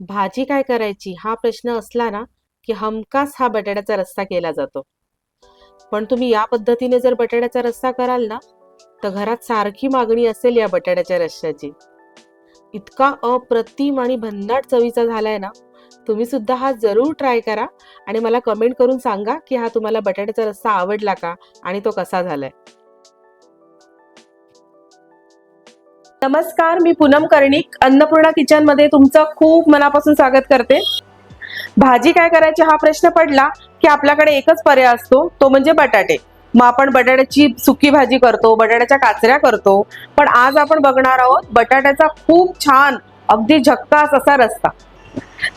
भाजी काय करायची हा प्रश्न असला ना की हमखास हा बटाट्याचा रस्सा केला जातो. पण तुम्ही या पद्धतीने जर बटाट्याचा रस्सा कराल ना तर घरात सारखी मागणी असेल या बटाट्याच्या रश्श्याची इतका अप्रतिम आणि भन्नाट चवीचा झालाय ना तुम्ही सुद्धा हा जरूर ट्राय करा आणि मला कमेंट करून सांगा की हा तुम्हाला बटाट्याचा रस्सा आवडला का आणि तो कसा झालाय. नमस्कार मी पूनम कर्णिक अन्नपूर्णा किचनमध्ये तुमचं खूप मनापासून स्वागत करते. भाजी काय करायची हा प्रश्न पडला की आपल्याकडे एकच पर्याय असतो तो म्हणजे बटाटे. मग आपण बटाट्याची सुकी भाजी करतो बटाट्याच्या काचऱ्या करतो पण आज आपण बघणार आहोत बटाट्याचा खूप छान अगदी झक्कास असा रस्ता.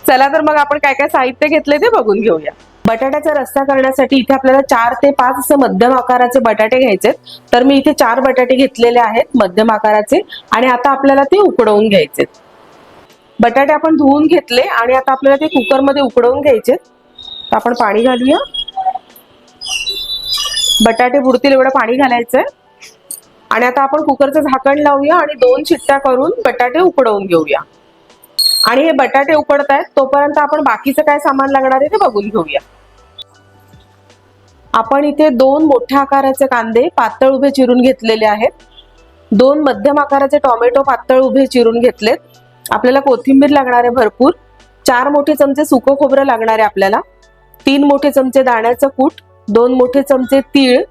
चला तर मग आपण काय काय साहित्य घेतले ते बघून घेऊया. बटाट्याचा रस्सा करण्यासाठी इथे आपल्याला चार ते पाच असे मध्यम आकाराचे बटाटे घ्यायचे तर मी इथे चार बटाटे घेतलेले आहेत मध्यम आकाराचे आणि आता आपल्याला ते उकडवून घ्यायचे बटाटे आपण धुवून घेतले आणि आता आपल्याला ते कुकरमध्ये उकडवून घ्यायचे तर आपण पाणी घालूया. बटाटे बुडतील एवढं पाणी घालायचंय आणि आता आपण कुकरचं झाकण लावूया आणि दोन शिट्ट्या करून बटाटे उकडवून घेऊया. आणि हे बटाटे उकडतायत तोपर्यंत आपण बाकीचं काय सामान लागणार आहे ते बघून घेऊया. आपण इथे दोन मोठ्या आकाराचे कांदे पातळ उभे चिरून घेतलेले आहेत. दोन मध्यम आकाराचे टोमॅटो पातळ उभे चिरून घेतलेत. आपल्याला कोथिंबीर लागणार आहे भरपूर. चार मोठे चमचे सुकं खोबरं लागणार आहे आपल्याला. तीन मोठे चमचे दाण्याचं कूट दोन मोठे चमचे तीळ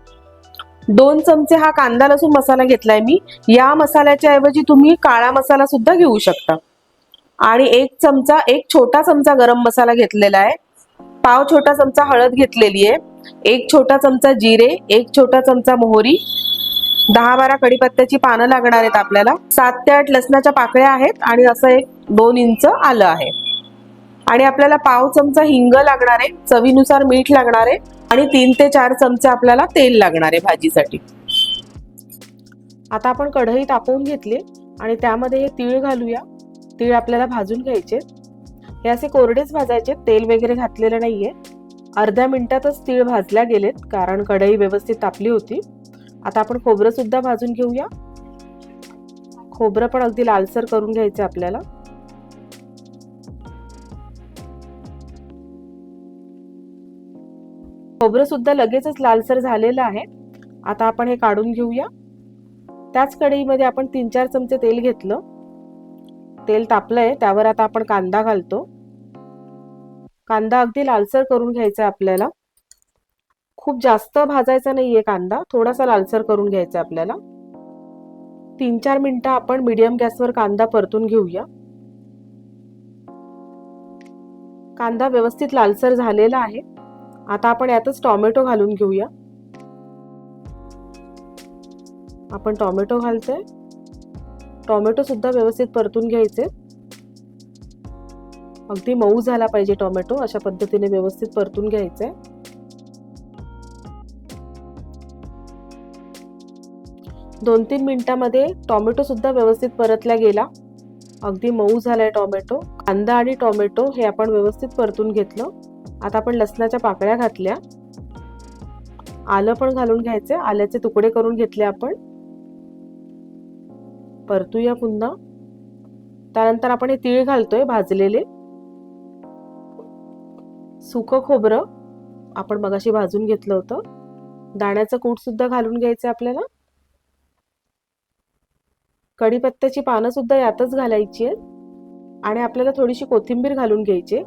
दोन चमचे हा कांदा लसूण मसाला घेतलाय मी. या मसाल्याच्या ऐवजी तुम्ही काळा मसाला सुद्धा घेऊ शकता. आणि एक चमचा एक छोटा चमचा गरम मसाला घेतलेला आहे. पाव छोटा चमचा हळद घेतलेली आहे. एक छोटा चमचा जिरे एक छोटा चमचा मोहरी दहा बारा कडीपत्त्याची पानं लागणार आहेत आपल्याला. सात ते आठ लसणाच्या पाकळ्या आहेत आणि असं एक दोन इंच आलं आहे. आणि आपल्याला पाव चमचा हिंग लागणार आहे चवीनुसार मीठ लागणार आहे आणि तीन ते चार चमचे आपल्याला तेल लागणार आहे भाजीसाठी. आता आपण कढई तापवून घेतली आणि त्यामध्ये हे तीळ घालूया. तीळ आपल्याला भाजून घ्यायचे. हे असे कोरडेच भाजायचे तेल वगैरे घातलेलं नाहीये. अर्ध्या मिनिटातच तीळ भाजल्या गेलेत कारण कढई व्यवस्थित तापली होती. आता आपण खोबरं सुद्धा भाजून घेऊया. खोबरं पण अगदी लालसर करून घ्यायचं आपल्याला. खोबरं सुद्धा लगेचच लालसर झालेलं आहे. आता आपण हे काढून घेऊया. त्याच कढईमध्ये आपण तीन चार चमचे तेल घेतलं. तेल तापलंय त्यावर आता आपण कांदा घालतो. कांदा अगदी लालसर करून घ्यायचा आपल्याला. खूप जास्त भाजायचा नाहीये कांदा थोडासा लालसर करून घ्यायचा आपल्याला. तीन चार मिनिटं आपण मिडियम गॅसवर कांदा परतून घेऊया. कांदा व्यवस्थित लालसर झालेला आहे. आता आपण यातच टोमॅटो घालून घेऊया. आपण टोमॅटो घालतोय. टॉमॅटो सुद्धा व्यवस्थित परतून घ्यायचे. अगदी मऊ झाला पाहिजे टोमॅटो. अशा पद्धतीने व्यवस्थित परतून घ्यायचे दोन तीन मिनिटांमध्ये टोमॅटो सुद्धा व्यवस्थित परतला गेला. अगदी मऊ झालाय टोमॅटो. कांदा आणि टोमॅटो हे आपण व्यवस्थित परतून घेतलं. आता आपण लसणाच्या पाकळ्या घातल्या. आलं पण घालून घ्यायचे आल्याचे तुकडे करून घेतले आपण. परतूया पुन्हा. त्यानंतर आपण हे तीळ घालतोय भाजलेले. सुकं खोबरं आपण मगाशी भाजून घेतलं होतं. दाण्याचं कूट सुद्धा घालून घ्यायचं आपल्याला. कढीपत्त्याची पानं सुद्धा यातच घालायची आहेत. आणि आपल्याला थोडीशी कोथिंबीर घालून घ्यायची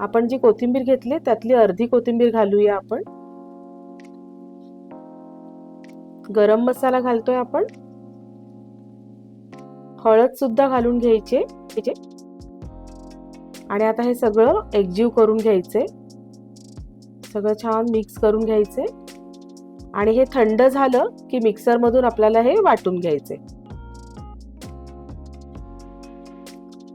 आपण जी कोथिंबीर घेतली त्यातली अर्धी कोथिंबीर घालूया आपण. गरम मसाला घालतोय आपण. हळद सुद्धा घालून घ्यायचे आणि आता हे सगळं एकजीव करून घ्यायचे. सगळं छान मिक्स करून घ्यायचे. आणि हे थंड झालं की मिक्सर मधून आपल्याला हे वाटून घ्यायचे.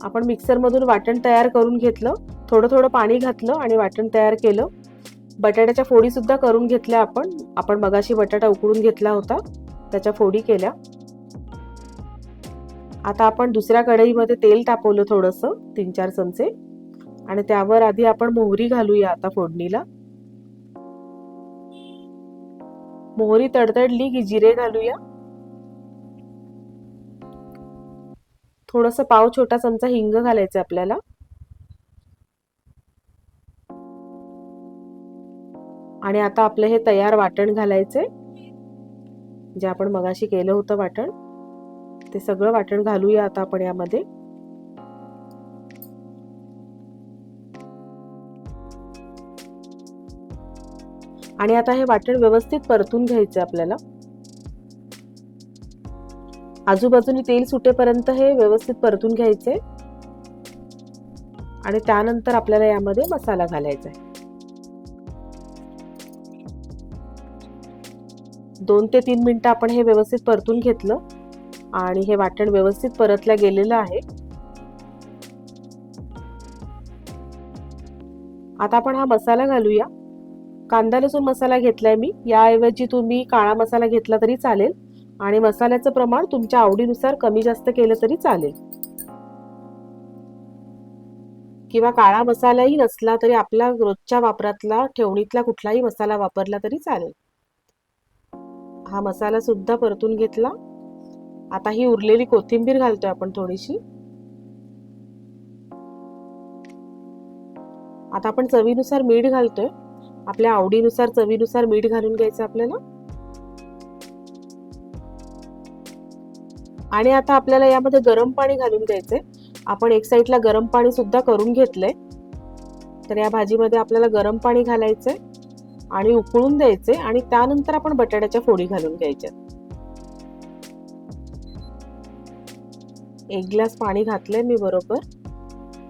आपण मिक्सर मधून वाटण तयार करून घेतलं. थोडं थोडं पाणी घातलं आणि वाटण तयार केलं. बटाट्याच्या फोडी सुद्धा करून घेतल्या आपण. आपण मगाशी बटाटा उकडून घेतला होता. त्याच्या फोडी केल्या. आता आपण दुसऱ्या कढईमध्ये तेल तापवलं थोडंसं तीन चार चमचे. आणि त्यावर आधी आपण मोहरी घालूया आता फोडणीला. मोहरी तडतडली की जिरे घालूया. थोडस पाव छोटा चमचा हिंग घालायचं आपल्याला. आणि आता आपलं हे तयार वाटण घालायचे जे आपण मगाशी केलं होतं वाटण. ते सगळं वाटण घालूया आता आपण यामध्ये. आणि आता हे वाटण व्यवस्थित परतून घ्यायचं आपल्याला. आजूबाजूने तेल सुटेपर्यंत हे व्यवस्थित परतून घ्यायचे आणि त्यानंतर आपल्याला यामध्ये मसाला घालायचा आहे दोन ते तीन मिनटं आपण हे व्यवस्थित परतून घेतलं. आणि हे वाटण व्यवस्थित परतल्या गेलेलं आहे. आता आपण हा मसाला घालूया. कांदा लसूण मसाला घेतलाय मी. याऐवजी तुम्ही काळा मसाला घेतला तरी चालेल आणि मसाल्याचं प्रमाण तुमच्या आवडीनुसार कमी जास्त केलं तरी चालेल. किंवा काळा मसालाही नसला तरी आपला रोजच्या वापरातला ठेवणीतला कुठलाही मसाला वापरला तरी चालेल. हा मसाला सुद्धा परतून घेतला. आता ही उरलेली कोथिंबीर घालतोय आपण थोडीशी. आता आपण चवीनुसार मीठ घालतोय. आपल्या आवडीनुसार चवीनुसार मीठ घालून घ्यायचं आपल्याला. आणि आता आपल्याला यामध्ये गरम पाणी घालून घ्यायचंय. आपण एक साईडला गरम पाणी सुद्धा करून घेतलंय. तर या भाजीमध्ये आपल्याला गरम पाणी घालायचंय आणि उकळून द्यायचे आणि त्यानंतर आपण बटाट्याच्या फोडी घालून घ्यायच्या. एक ग्लास पाणी घातलंय मी बरोबर.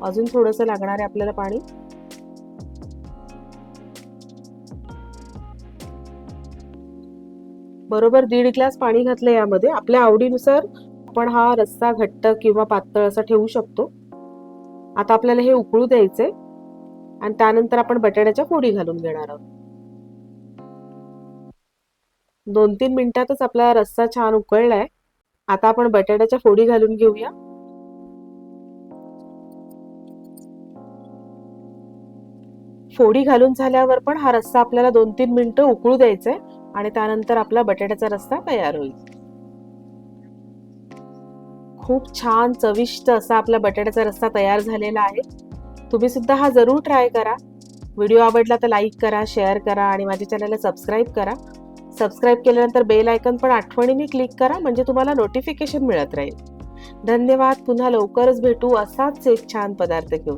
अजून थोडंसं लागणार आहे आपल्याला पाणी. बरोबर दीड ग्लास पाणी घातलं यामध्ये. आपल्या आवडीनुसार आपण हा रस्सा घट्ट किंवा पातळ असा ठेवू शकतो. आता आपल्याला हे उकळू द्यायचे आणि त्यानंतर आपण बटाट्याच्या फोडी घालून घेणार आहोत. दोन तीन मिनिटातच आपला रस्सा छान उकळलाय. आता आपण बटाट्याच्या फोडी घालून घेऊया. फोडी घालून झाल्यावर पण हा रस्सा आपल्याला दोन तीन मिनिटं उकळू द्यायचा आहे आणि त्यानंतर आपला बटाट्याचा रस्सा तयार होईल. खूप छान चविष्ट असा आपला बटाट्याचा रस्सा तयार झालेला आहे. तुम्ही सुद्धा हा जरूर ट्राय करा. व्हिडिओ आवडला तर लाईक करा शेअर करा आणि माझ्या चॅनलला सबस्क्राईब करा. सबस्क्राईब केल्यानंतर बेल आयकन पण आठवणीने क्लिक करा म्हणजे तुम्हाला नोटिफिकेशन मिळत राहील. धन्यवाद पुन्हा लवकरच भेटू असाच एक छान पदार्थ घेऊन.